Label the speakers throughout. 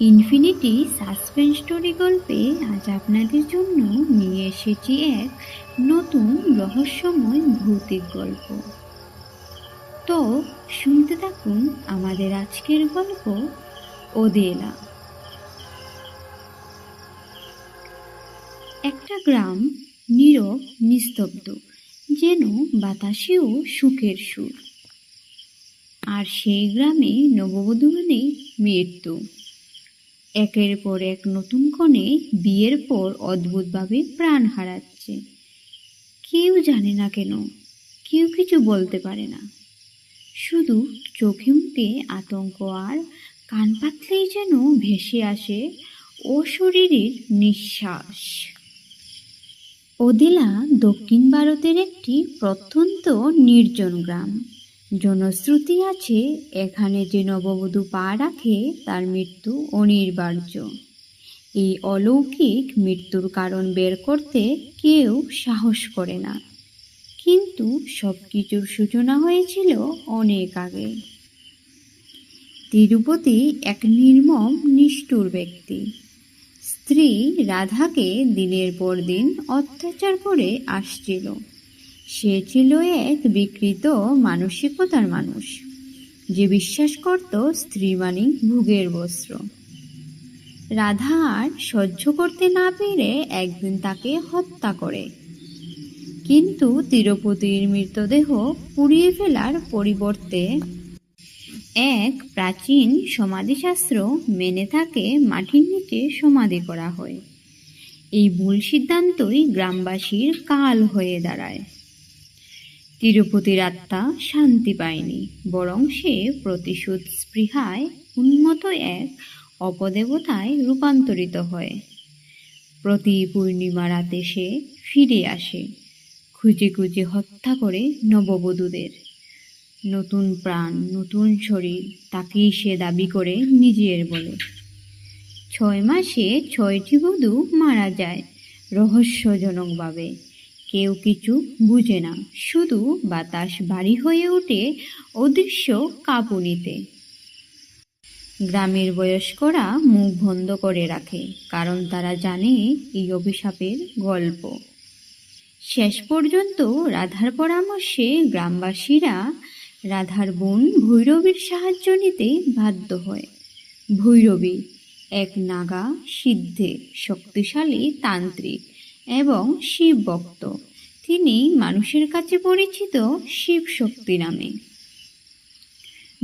Speaker 1: Infinity suspense story গল্পে আজ আপনাদের জন্য নিয়ে এসেছি এক নতুন রহস্যময় ভৌতিক গল্প। তো শুনতে থাকুন আমাদের আজকের গল্প, ওদেলা। একটা গ্রাম নীরব, নিস্তব্ধ, যেন বাতাসেও সুখের সুর। আর সেই গ্রামে নববধূ মানেই মৃত্যু। একের পর এক নতুন কনে বিয়ের পর অদ্ভুতভাবে প্রাণ হারাচ্ছে। কেউ জানে না কেন, কেউ কিছু বলতে পারে না। শুধু চোখে মুখে আতঙ্ক আর কান পাতলেই যেন ভেসে আসে ও শরীরের নিঃশ্বাস। ওদেলা দক্ষিণ ভারতের একটি প্রত্যন্ত নির্জন গ্রাম। জনশ্রুতি আছে, এখানে যে নববধূ পা রাখে, তার মৃত্যু অনিবার্য। এই অলৌকিক মৃত্যুর কারণ বের করতে কেউ সাহস করে না। কিন্তু সব কিছুর সূচনা হয়েছিল অনেক আগে। তিরুপতি এক নির্মম, নিষ্ঠুর ব্যক্তি। স্ত্রী রাধাকে দিনের পর দিন অত্যাচার করে আসছিল। সে ছিল এক বিকৃত মানসিকতার মানুষ, যে বিশ্বাস করত স্ত্রী মানে ভুগের বস্ত্র। রাধা আর সহ্য করতে না পেরে একদিন তাকে হত্যা করে। কিন্তু তিরুপতির মৃতদেহ পুড়িয়ে ফেলার পরিবর্তে এক প্রাচীন সমাধিশাস্ত্র মেনে থাকে মাটির নিচে সমাধি করা হয়। এই ভুল সিদ্ধান্তই গ্রামবাসীর কাল হয়ে দাঁড়ায়। তিরুপতির আত্মা শান্তি পায়নি, বরং সে প্রতিশোধ স্পৃহায় উন্মত এক অপদেবতায় রূপান্তরিত হয়। প্রতি পূর্ণিমা রাতে সে ফিরে আসে, খুঁজে খুঁজে হত্যা করে নববধূদের। নতুন প্রাণ, নতুন শরীর, তাকেই সে দাবি করে নিজের বলে। ছয় মাসে ছয়টি বধূ মারা যায়, রহস্যজনকভাবে। কেউ কিছু বুঝে না। শুধু বাতাস ভারী হয়ে ওঠে অদৃশ্য কাঁপুনিতে। গ্রামের বয়স্করা মুখ বন্ধ করে রাখে, কারণ তারা জানে এই অভিশাপের গল্প। শেষ পর্যন্ত রাধার পরামর্শে গ্রামবাসীরা রাধার বোন ভৈরবীর সাহায্য নিতে বাধ্য হয়। ভৈরবী, এক নাগা, সিদ্ধে, শক্তিশালী, তান্ত্রিক। এবং শিব ভক্ত তিনি মানুষের কাছে পরিচিত শিব শক্তি নামে।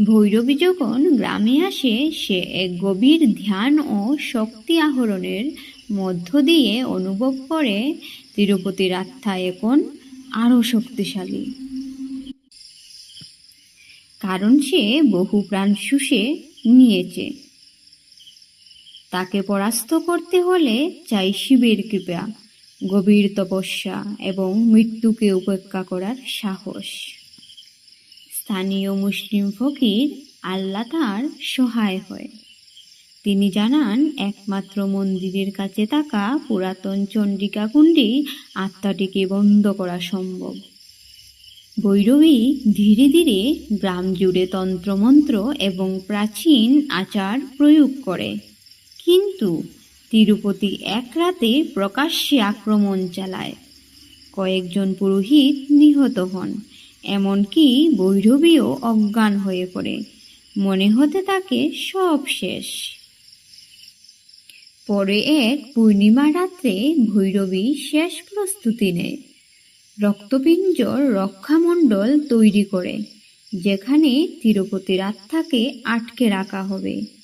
Speaker 1: ভৈরবী যখন গ্রামে আসে, সে এক গভীর ধ্যান ও শক্তি আহরণের মধ্য দিয়ে অনুভব করে, তিরুপতির আত্মা এখন আরও শক্তিশালী। কারণ সে বহু প্রাণ শুষে নিয়েছে। তাকে পরাস্ত করতে হলে চাই শিবের কৃপা। গভীর তপস্যা এবং মৃত্যুকে উপেক্ষা করার সাহস। স্থানীয় মুসলিম ফকির আল্লাহ তার সহায় হয়। তিনি জানান, একমাত্র মন্দিরের কাছে থাকা পুরাতন চণ্ডিকা কুণ্ডি আত্মাটিকে বন্ধ করা সম্ভব। ভৈরবী ধীরে ধীরে গ্রাম জুড়ে তন্ত্রমন্ত্র এবং প্রাচীন আচার প্রয়োগ করে। কিন্তু তিরুপতি এক রাতে প্রকাশ্যে আক্রমণ চালায়। কয়েকজন পুরোহিত নিহত হন, এমনকি ভৈরবীও অজ্ঞান হয়ে পড়ে। মনে হতে তাকে সব শেষ। পরে এক পূর্ণিমা রাত্রে ভৈরবী শেষ প্রস্তুতি নেয়। রক্তপিঞ্জর রক্ষামণ্ডল তৈরি করে, যেখানে তিরুপতির আত্মাকে আটকে রাখা হবে।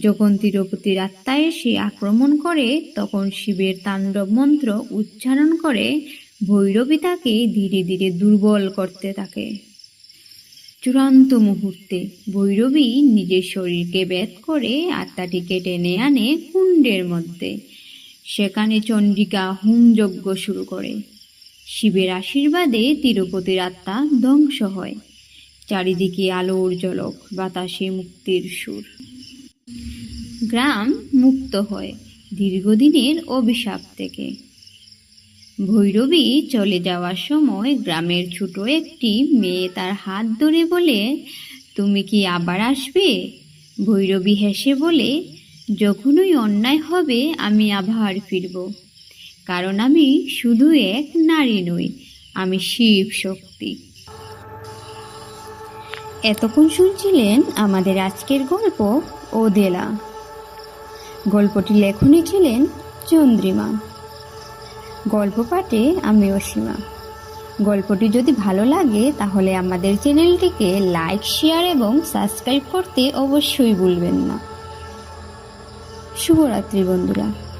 Speaker 1: যখন তিরুপতির আত্মা এসে আক্রমণ করে, তখন শিবের তাণ্ডব মন্ত্র উচ্চারণ করে, ভৈরবী তাকে ধীরে ধীরে দুর্বল করতে থাকে। চূড়ান্ত মুহূর্তে ভৈরবী নিজের শরীরকে বেদ করে আত্মাটিকে টেনে আনে কুণ্ডের মধ্যে। সেখানে চণ্ডিকা হোমযজ্ঞ শুরু করে। শিবের আশীর্বাদে তিরুপতির আত্মা ধ্বংস হয়। চারিদিকে আলোর জলক বাতাসে মুক্তির সুর। গ্রাম মুক্ত হয় দীর্ঘদিনের অভিশাপ থেকে। ভৈরবী চলে যাওয়ার সময় গ্রামের ছোট একটি মেয়ে তার হাত ধরে বলে, তুমি কি আবার আসবে? ভৈরবী হেসে বলে, যখনই অন্যায় হবে, আমি আবার ফিরব। কারণ আমি শুধু এক নারী নই, আমি শিব শক্তি। এতক্ষণ শুনছিলেন আমাদের আজকের গল্প, ওদেলা। গল্পটি লেখনে ছিলেন চন্দ্রিমা। গল্প পাঠে আমি অসীমা। গল্পটি যদি ভালো লাগে, তাহলে আমাদের চ্যানেলটিকে লাইক, শেয়ার এবং সাবস্ক্রাইব করতে অবশ্যই ভুলবেন না। শুভরাত্রি বন্ধুরা।